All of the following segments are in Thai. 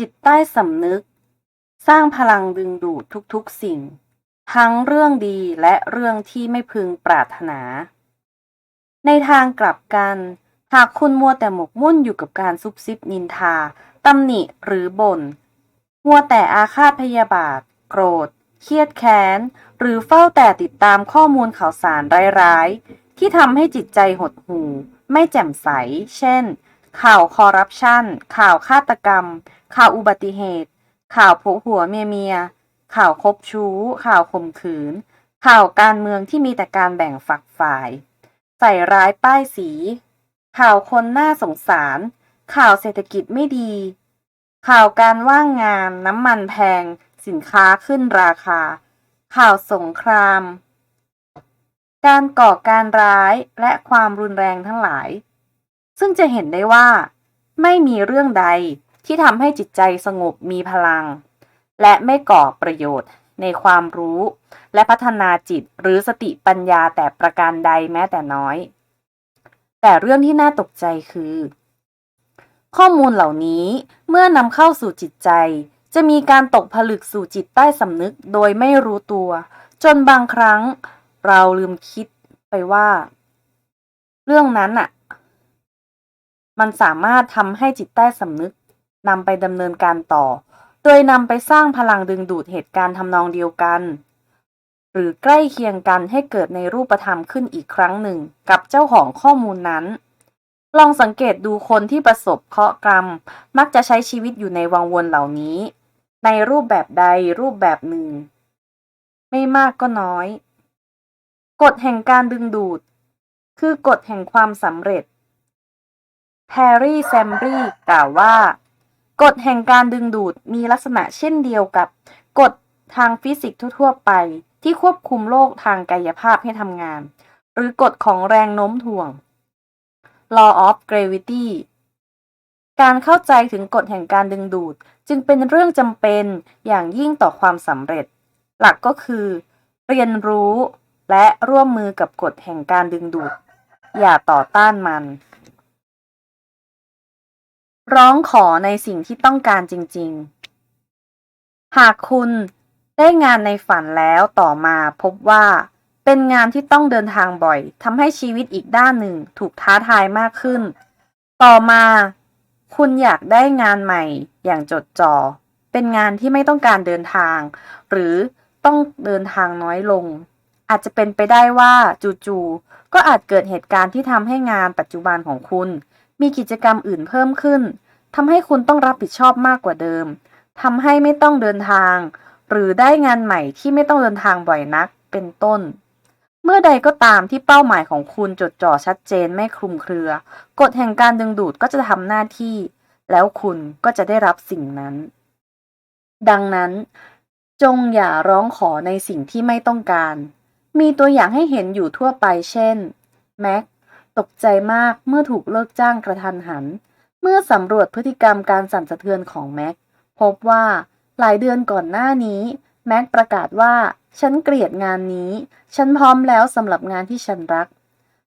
จิตใต้สำนึก สร้างพลังดึงดูดทุกๆสิ่ง ทั้งเรื่องดีและเรื่องที่ไม่พึงปรารถนา ในทางกลับกัน หากคุณมัวแต่หมกมุ่นอยู่กับการซุบซิบนินทาตำหนิหรือบ่น มัวแต่อาฆาตพยาบาท โกรธ เครียดแค้น หรือเฝ้าแต่ติดตามข้อมูลข่าวสารร้ายๆ ที่ทำให้จิตใจหดหู่ ไม่แจ่มใส เช่น ข่าวคอร์รัปชัน ข่าวฆาตกรรม ข่าวอุบัติเหตุ ข่าวผัวหัวเมียเมีย ข่าวคบชู้ ข่าวข่มขืน ข่าวการเมืองที่มีแต่การแบ่งฝักฝ่าย ใส่ร้ายป้ายสี ข่าวคนน่าสงสาร ข่าวเศรษฐกิจไม่ดี ข่าวการว่างงาน น้ำมันแพง สินค้าขึ้นราคา ข่าวสงคราม การก่อการร้ายและความรุนแรงทั้งหลาย ซึ่งจะเห็นได้ว่า ไม่มีเรื่องใด ที่ทำให้จิตใจสงบมีพลัง และไม่ก่อประโยชน์ในความรู้ และพัฒนาจิตหรือสติปัญญาแต่ประการใดแม้แต่น้อย แต่เรื่องที่น่าตกใจคือ ข้อมูลเหล่านี้เมื่อนำเข้าสู่จิตใจ จะมีการตกผลึกสู่จิตใต้สำนึกโดยไม่รู้ตัว จนบางครั้งเราลืมคิดไปว่า เรื่องนั้นอะมันสามารถทำให้จิตใต้สำนึก นำไปดำเนินการต่อ โดยนำไปสร้างพลังดึงดูดเหตุการณ์ทำนองเดียวกัน หรือใกล้เคียงกันให้เกิดในรูปธรรมขึ้นอีกครั้งหนึ่งกับเจ้าของข้อมูลนั้น ลองสังเกตดูคนที่ประสบเคราะห์กรรม มักจะใช้ชีวิตอยู่ในวังวนเหล่านี้ ในรูปแบบใดรูปแบบหนึ่ง ไม่มากก็น้อย กฎแห่งการดึงดูด คือกฎแห่งความสำเร็จแฮร์รี่แซมบรีกล่าวว่า กฎแห่งการดึงดูดมีลักษณะเช่นเดียวกับกฎทางฟิสิกส์ทั่วๆไป ที่ควบคุมโลกทางกายภาพให้ทำงาน หรือกฎของแรงโน้มถ่วง law of gravity การเข้าใจถึงกฎแห่งการดึงดูด จึงเป็นเรื่องจำเป็นอย่างยิ่งต่อความสำเร็จ หลักก็คือ เรียนรู้และร่วมมือกับกฎแห่งการดึงดูด อย่าต่อต้านมัน ร้องขอในสิ่งที่ต้องการจริง ๆ หากคุณได้งานในฝันแล้วต่อมาพบว่า เป็นงานที่ต้องเดินทางบ่อยทำให้ชีวิตอีกด้านหนึ่งถูกท้าทายมากขึ้น ต่อมา คุณอยากได้งานใหม่อย่างจดจ่อเป็นงานที่ไม่ต้องการเดินทาง หรือต้องเดินทางน้อยลง อาจจะเป็นไปได้ว่าจู่ๆก็อาจเกิดเหตุการณ์ที่ทำให้งานปัจจุบันของคุณ มีกิจกรรมอื่นเพิ่มขึ้นทำให้คุณต้องรับผิดชอบมากกว่าเดิมทำให้ไม่ต้องเดินทาง หรือได้งานใหม่ที่ไม่ต้องเดินทางบ่อยนักเป็นต้น เมื่อใดก็ตามที่เป้าหมายของคุณจดจ่อชัดเจนไม่คลุมเครือกฎแห่งการดึงดูดก็จะทำหน้าที่ แล้วคุณก็จะได้รับสิ่งนั้น ดังนั้น จงอย่าร้องขอในสิ่งที่ไม่ต้องการ มีตัวอย่างให้เห็นอยู่ทั่วไปเช่นแม็ก ตกใจมากเมื่อถูกเลิกจ้างกระทันหัน เมื่อสำรวจพฤติกรรมการสั่นสะเทือนของแม็ก พบว่าหลายเดือนก่อนหน้านี้ แม็กประกาศว่า ฉันเกลียดงานนี้ ฉันพร้อมแล้วสำหรับงานที่ฉันรัก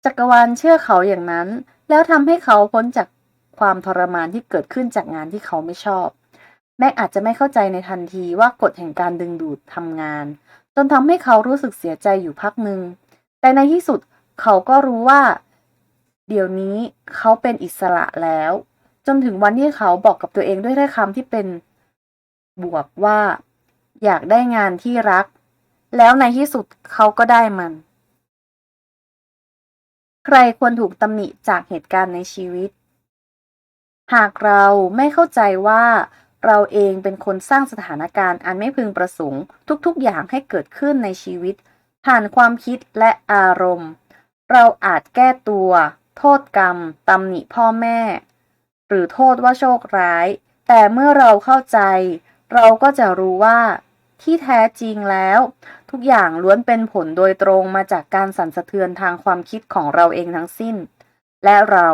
จักรวาลเชื่อเขาอย่างนั้น แล้วทำให้เขาพ้นจากความทรมานที่เกิดขึ้นจากงานที่เขาไม่ชอบ แม็กอาจจะไม่เข้าใจในทันทีว่ากฎแห่งการดึงดูดทำงาน จนทำให้เขารู้สึกเสียใจอยู่พักหนึ่งแต่ในที่สุดเขาก็รู้ว่า เดี๋ยวนี้เขาเป็นอิสระแล้ว จนถึงวันที่เขาบอกกับตัวเองด้วยถ้อยคำที่เป็นบวกว่า อยากได้งานที่รัก แล้วในที่สุดเขาก็ได้มัน ใครควรถูกตำหนิจากเหตุการณ์ในชีวิต หากเราไม่เข้าใจว่าเราเองเป็นคนสร้างสถานการณ์อันไม่พึงประสงค์ ทุกๆ อย่างให้เกิดขึ้นในชีวิต ผ่านความคิดและอารมณ์ เราอาจแก้ตัว โทษกรรมตำหนิพ่อแม่ หรือโทษว่าโชคร้าย แต่เมื่อเราเข้าใจ เราก็จะรู้ว่าที่แท้จริงแล้ว ทุกอย่างล้วนเป็นผลโดยตรงมาจากการสั่นสะเทือนทางความคิดของเราเองทั้งสิ้น และเรา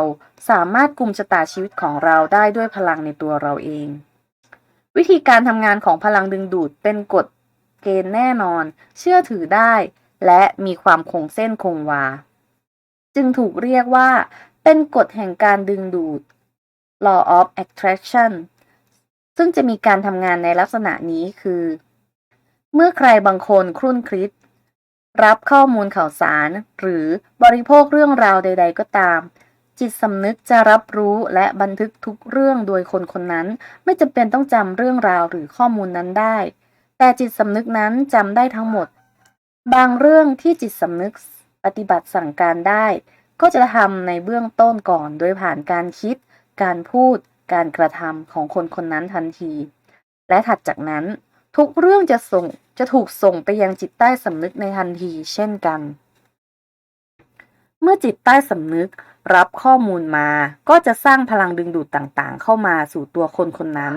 สามารถกุมชะตาชีวิตของเราได้ด้วยพลังในตัวเราเอง วิธีการทำงานของพลังดึงดูดเป็นกฎเกณฑ์แน่นอน เชื่อถือได้ และมีความคงเส้นคงวา จึงถูกเรียกว่า เป็นกฎแห่งการดึงดูด law of attraction ซึ่งจะมีการทำงานในลักษณะนี้คือ เมื่อใครบางคนครุ่นคิด รับข้อมูลข่าวสาร หรือบริโภคเรื่องราวใด ๆ ก็ตาม จิตสำนึกจะรับรู้และบันทึกทุกเรื่องโดยคนคนนั้น ไม่จำเป็นต้องจำเรื่องราวหรือข้อมูลนั้นได้ แต่จิตสำนึกนั้นจำได้ทั้งหมด บางเรื่องที่จิตสำนึก ปฏิบัติสั่งการได้ ก็จะทำในเบื้องต้นก่อน โดยผ่านการคิด การพูด การกระทำของคนคนนั้นทันที และถัดจากนั้นทุกเรื่องจะส่งจะถูกส่งไปยังจิตใต้สำนึกในทันทีเช่นกัน เมื่อจิตใต้สำนึกรับข้อมูลมา ก็จะสร้างพลังดึงดูดต่างๆ เข้ามาสู่ตัวคนคนนั้น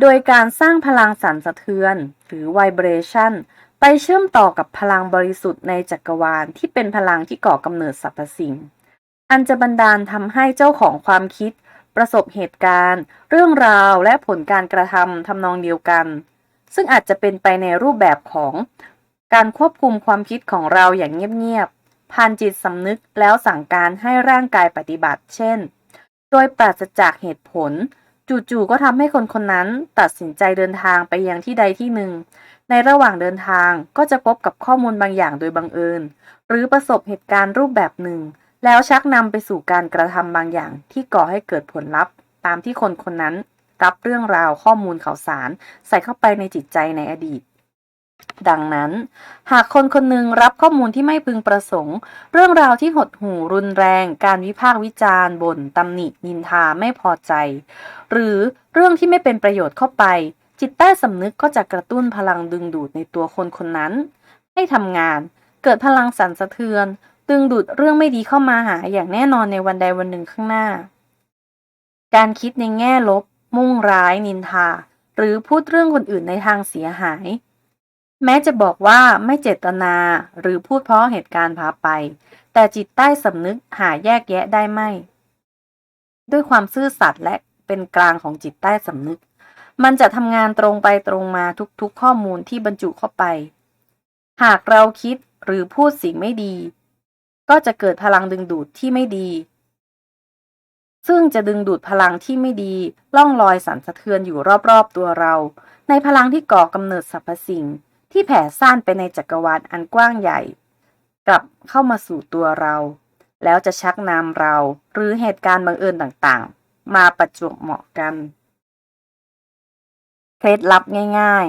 โดยการสร้างพลังสั่นสะเทือน หรือ vibration ไปเชื่อมต่อกับพลังบริสุทธิ์ในจักรวาลที่เป็นพลังที่ก่อกำเนิดสรรพสิ่ง อันจะบันดาลทำให้เจ้าของความคิด ประสบเหตุการณ์ เรื่องราวและผลการกระทำทำนองเดียวกัน ซึ่งอาจจะเป็นไปในรูปแบบของ การควบคุมความคิดของเราอย่างเงียบๆผ่านจิตสำนึกแล้วสั่งการให้ร่างกายปฏิบัติ เช่น โดยปราศจากเหตุผล จู่ๆก็ทำให้คนคนนั้นตัดสินใจเดินทางไปยังที่ใดที่หนึ่ง ในระหว่างเดินทางก็จะพบกับข้อมูลบางอย่างโดยบังเอิญ หรือประสบเหตุการณ์รูปแบบหนึ่ง แล้วชักนำไปสู่การกระทำบางอย่างที่ก่อให้เกิดผลลัพธ์ ตามที่คนคนนั้นรับเรื่องราวข้อมูลข่าวสาร ใส่เข้าไปในจิตใจในอดีต ดังนั้น หากคนคนหนึ่งรับข้อมูลที่ไม่พึงประสงค์ เรื่องราวที่หดหู่รุนแรง การวิพากษ์วิจารณ์บ่นตำหนินินทาไม่พอใจ หรือเรื่องที่ไม่เป็นประโยชน์เข้าไป จิตใต้สำนึกก็จะกระตุ้นพลังดึงดูดในตัวคนคนนั้น ให้ทำงาน เกิดพลังสั่นสะเทือน ดึงดูดเรื่องไม่ดีเข้ามาหาอย่างแน่นอนในวันใดวันหนึ่งข้างหน้า การคิดในแง่ลบ มุ่งร้ายนินทาหรือพูดเรื่องคนอื่นในทางเสียหาย แม้จะบอกว่าไม่เจตนาหรือพูดเพราะเหตุการณ์พาไป แต่จิตใต้สำนึกหาแยกแยะได้ไม่ ด้วยความซื่อสัตย์และเป็นกลางของจิตใต้สำนึก มันจะทำงานตรงไปตรงมาทุกๆข้อมูลที่บรรจุเข้าไป หากเราคิดหรือพูดสิ่งไม่ดี ก็จะเกิดพลังดึงดูดที่ไม่ดี ซึ่งจะดึงดูดพลังที่ไม่ดีล่องลอยสั่นสะเทือนอยู่รอบๆตัวเรา ในพลังที่ก่อกำเนิดสรรพสิ่ง ที่แผ่ซ่านไปในจักรวาลอันกว้างใหญ่ กลับเข้ามาสู่ตัวเรา แล้วจะชักนำเราหรือเหตุการณ์บังเอิญต่างๆ มาประจวบเหมาะกัน เคล็ดลับง่าย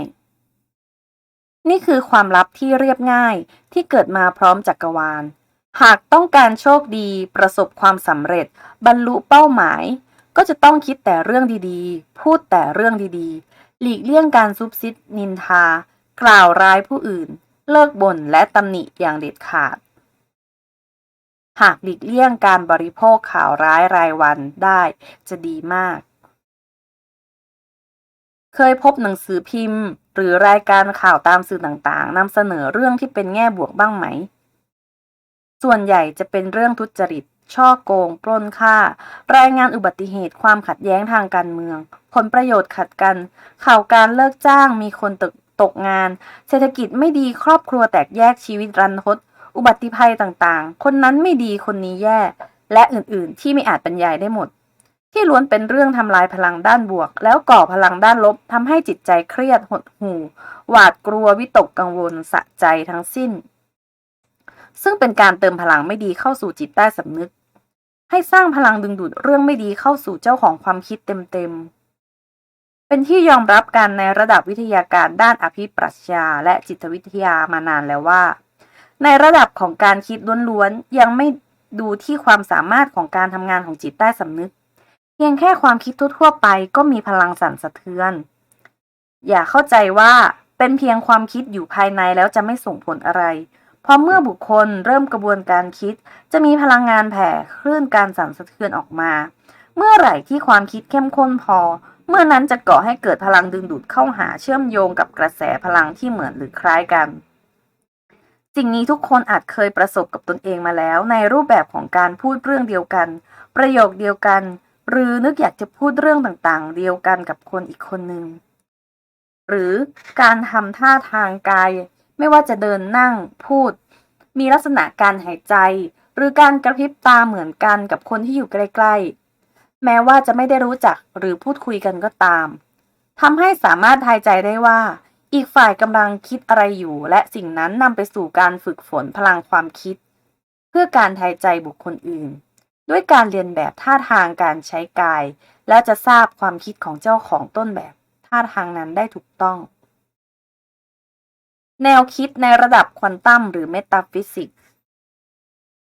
ๆ นี่คือความลับที่เรียบง่ายที่เกิดมาพร้อมจักรวาล หากต้องการโชคดีประสบความสำเร็จ บรรลุเป้าหมาย ก็จะต้องคิดแต่เรื่องดีๆ พูดแต่เรื่องดีๆ หลีกเลี่ยงการซุบซิบนินทา กล่าวร้ายผู้อื่น เลิกบ่นและตำหนิอย่างเด็ดขาด หากหลีกเลี่ยงการบริโภคข่าวร้ายรายวันได้จะดีมาก เคยพบหนังสือพิมพ์ หรือรายการข่าวตามสื่อต่างๆนำเสนอเรื่องที่เป็นแง่บวกบ้างไหม ส่วนใหญ่จะเป็นเรื่องทุจริตช่อโกง ปล้นฆ่า รายงานอุบัติเหตุความขัดแย้งทางการเมือง ผลประโยชน์ขัดกัน ข่าวการเลิกจ้างมีคนตึก ตกงาน เศรษฐกิจไม่ดีครอบครัวแตกแยกชีวิตรันทด อุบัติภัยต่างๆ คนนั้นไม่ดีคนนี้แย่ และอื่นๆ ที่ไม่อาจบรรยายได้หมด ที่ล้วนเป็นเรื่องทำลายพลังด้านบวก แล้วก่อพลังด้านลบทำให้จิตใจเครียดหดหู่ หวาดกลัววิตกกังวลสะใจทั้งสิ้น ซึ่งเป็นการเติมพลังไม่ดีเข้าสู่จิตใต้สำนึก ให้สร้างพลังดึงดูดเรื่องไม่ดีเข้าสู่เจ้าของความคิดเต็มๆ เป็นที่ยอมรับกันในระดับวิทยาการด้านอภิปรัชญาและจิตวิทยามานานแล้วว่า ในระดับของการคิดล้วนๆยังไม่ดูที่ความสามารถของการทำงานของจิตใต้สำนึก เพียงแค่ความคิดทั่วๆไปก็มีพลังสั่นสะเทือน อย่าเข้าใจว่าเป็นเพียงความคิดอยู่ภายในแล้วจะไม่ส่งผลอะไร เพราะเมื่อบุคคลเริ่มกระบวนการคิด จะมีพลังงานแผ่คลื่นการสั่นสะเทือนออกมา เมื่อไหร่ที่ความคิดเข้มข้นพอ เมื่อนั้นจะก่อให้เกิดพลังดึงดูดเข้าหาเชื่อมโยงกับกระแสพลังที่เหมือนหรือคล้ายกัน สิ่งนี้ทุกคนอาจเคยประสบกับตนเองมาแล้ว ในรูปแบบของการพูดเรื่องเดียวกัน ประโยคเดียวกัน หรือนึกอยากจะพูดเรื่องต่างๆ เดียวกันกับคนอีกคนหนึ่งหรือการทำท่าทางกาย ไม่ว่าจะเดินนั่งพูด มีลักษณะการหายใจ หรือการกระพริบตาเหมือนกันกับคนที่อยู่ใกล้ๆ แม้ว่าจะไม่ได้รู้จักหรือพูดคุยกันก็ตามทำให้สามารถทายใจได้ว่า อีกฝ่ายกำลังคิดอะไรอยู่ และสิ่งนั้นนำไปสู่การฝึกฝนพลังความคิด เพื่อการทายใจบุคคลอื่น ด้วยการเรียนแบบท่าทางการใช้กาย และจะทราบความคิดของเจ้าของต้นแบบท่าทางนั้นได้ถูกต้อง แนวคิดในระดับควอนตัมหรือเมตาฟิสิกส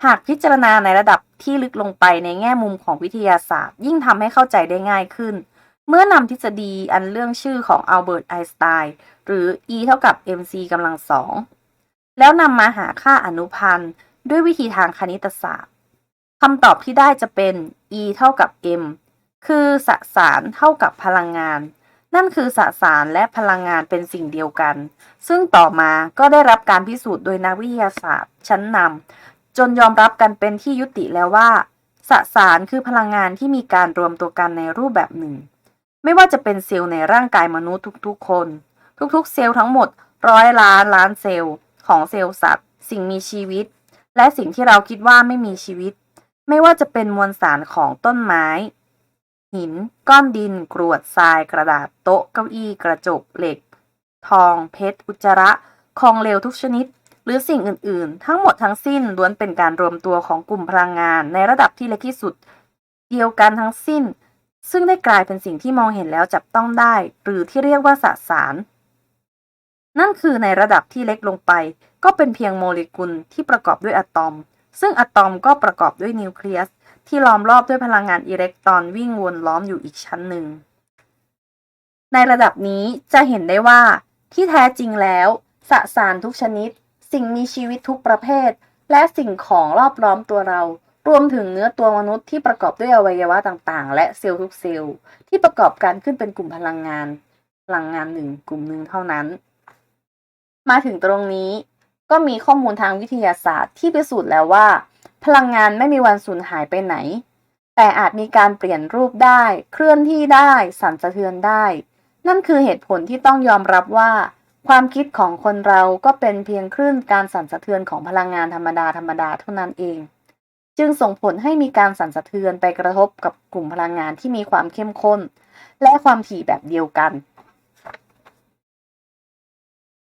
หากพิจารณาในระดับที่ลึกลงไปในแง่มุมของวิทยาศาสตร์ ยิ่งทำให้เข้าใจได้ง่ายขึ้น เมื่อนำทฤษฎีอันเรื่องชื่อของอัลเบิร์ตไอน์สไตน์หรือ E เท่ากับ mc กำลังสองแล้วนำมาหาค่าอนุพันธ์ด้วยวิธีทางคณิตศาสตร์คำตอบที่ได้จะเป็น E เท่ากับ m คือสสารเท่ากับพลังงาน นั่นคือสสารและพลังงานเป็นสิ่งเดียวกัน ซึ่งต่อมาก็ได้รับการพิสูจน์โดยนักวิทยาศาสตร์ชั้นนำ จนยอมรับกันเป็นที่ยุติแล้วว่า สสารคือพลังงานที่มีการรวมตัวกันในรูปแบบหนึ่ง ไม่ว่าจะเป็นเซลล์ในร่างกายมนุษย์ทุกๆคน ทุกๆ เซลล์ทั้งหมดร้อยล้านล้านเซลล์ ของเซลล์สัตว์ สิ่งมีชีวิต และสิ่งที่เราคิดว่าไม่มีชีวิต ไม่ว่าจะเป็นมวลสารของต้นไม้ หิน ก้อนดิน กรวดทราย กระดาษโต๊ะเก้าอี้ กระจกเหล็ก ทอง เพชร อุจจาระของเหลวทุกชนิด หรือสิ่งอื่น ๆ ทั้งหมดทั้งสิ้นล้วนเป็นการรวมตัวของกลุ่มพลังงานในระดับที่เล็กที่สุด เดียวกันทั้งสิ้น ซึ่งได้กลายเป็นสิ่งที่มองเห็นแล้วจับต้องได้ หรือที่เรียกว่าสสาร นั่นคือในระดับที่เล็กลงไป ก็เป็นเพียงโมเลกุลที่ประกอบด้วยอะตอม ซึ่งอะตอมก็ประกอบด้วยนิวเคลียสที่ล้อมรอบด้วยพลังงานอิเล็กตรอนวิ่งวนล้อมอยู่อีกชั้นหนึ่ง ในระดับนี้จะเห็นได้ว่าที่แท้จริงแล้วสสารทุกชนิด สิ่งมีชีวิตทุกประเภท และสิ่งของรอบล้อมตัวเรา รวมถึงเนื้อตัวมนุษย์ที่ประกอบด้วยอวัยวะต่างๆ และเซลล์ทุกเซลล์ที่ประกอบกันขึ้นเป็นกลุ่มพลังงาน พลังงานหนึ่งกลุ่มหนึ่งเท่านั้น มาถึงตรงนี้ก็มีข้อมูลทางวิทยาศาสตร์ที่พิสูจน์แล้วว่า พลังงานไม่มีวันสูญหายไปไหน แต่อาจมีการเปลี่ยนรูปได้ เคลื่อนที่ได้ สั่นสะเทือนได้ นั่นคือเหตุผลที่ต้องยอมรับว่า ความคิดของคนเราก็เป็นเพียงคลื่นการสั่นสะเทือนของพลังงานธรรมดาธรรมดาเท่านั้นเอง จึงส่งผลให้มีการสั่นสะเทือนไปกระทบกับกลุ่มพลังงานที่มีความเข้มข้น และความถี่แบบเดียวกัน